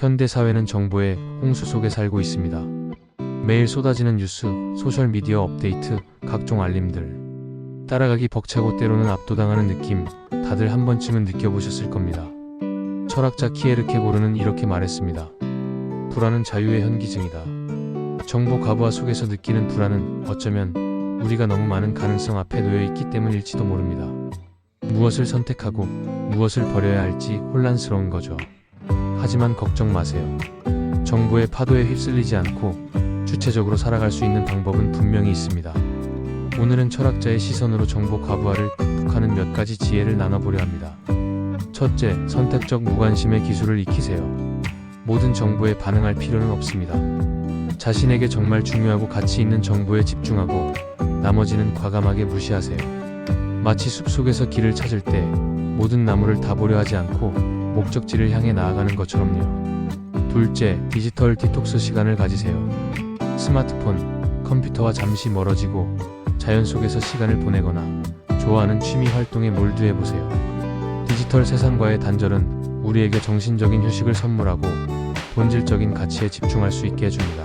현대 사회는 정보의 홍수 속에 살고 있습니다. 매일 쏟아지는 뉴스, 소셜 미디어 업데이트, 각종 알림들. 따라가기 벅차고 때로는 압도당하는 느낌, 다들 한 번쯤은 느껴보셨을 겁니다. 철학자 키에르케 고르는 이렇게 말했습니다. 불안은 자유의 현기증이다. 정보 과부하 속에서 느끼는 불안은 어쩌면 우리가 너무 많은 가능성 앞에 놓여 있기 때문일지도 모릅니다. 무엇을 선택하고 무엇을 버려야 할지 혼란스러운 거죠. 하지만 걱정 마세요. 정보의 파도에 휩쓸리지 않고 주체적으로 살아갈 수 있는 방법은 분명히 있습니다. 오늘은 철학자의 시선으로 정보 과부하를 극복하는 몇 가지 지혜를 나눠보려 합니다. 첫째, 선택적 무관심의 기술을 익히세요. 모든 정보에 반응할 필요는 없습니다. 자신에게 정말 중요하고 가치 있는 정보에 집중하고 나머지는 과감하게 무시하세요. 마치 숲속에서 길을 찾을 때 모든 나무를 다 보려 하지 않고 목적지를 향해 나아가는 것처럼요. 둘째, 디지털 디톡스 시간을 가지세요. 스마트폰, 컴퓨터와 잠시 멀어지고 자연 속에서 시간을 보내거나 좋아하는 취미 활동에 몰두해 보세요. 디지털 세상과의 단절은 우리에게 정신적인 휴식을 선물하고 본질적인 가치에 집중할 수 있게 해줍니다.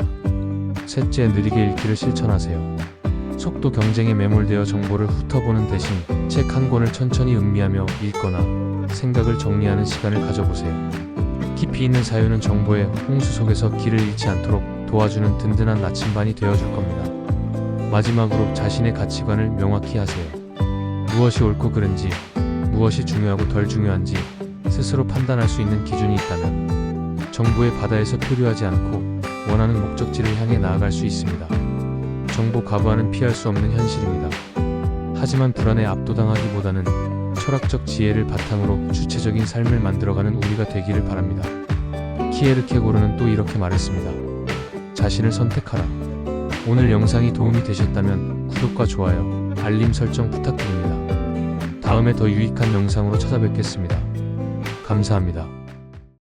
셋째, 느리게 읽기를 실천하세요. 속도 경쟁에 매몰되어 정보를 훑어보는 대신 책 한 권을 천천히 음미하며 읽거나 생각을 정리하는 시간을 가져보세요. 깊이 있는 사유는 정보의 홍수 속에서 길을 잃지 않도록 도와주는 든든한 나침반이 되어줄 겁니다. 마지막으로 자신의 가치관을 명확히 하세요. 무엇이 옳고 그른지, 무엇이 중요하고 덜 중요한지 스스로 판단할 수 있는 기준이 있다면 정보의 바다에서 표류하지 않고 원하는 목적지를 향해 나아갈 수 있습니다. 정보 과부하는 피할 수 없는 현실입니다. 하지만 불안에 압도당하기보다는 철학적 지혜를 바탕으로 주체적인 삶을 만들어가는 우리가 되기를 바랍니다. 키에르케 고르는 또 이렇게 말했습니다. 자신을 선택하라. 오늘 영상이 도움이 되셨다면 구독과 좋아요, 알림 설정 부탁드립니다. 다음에 더 유익한 영상으로 찾아뵙겠습니다. 감사합니다.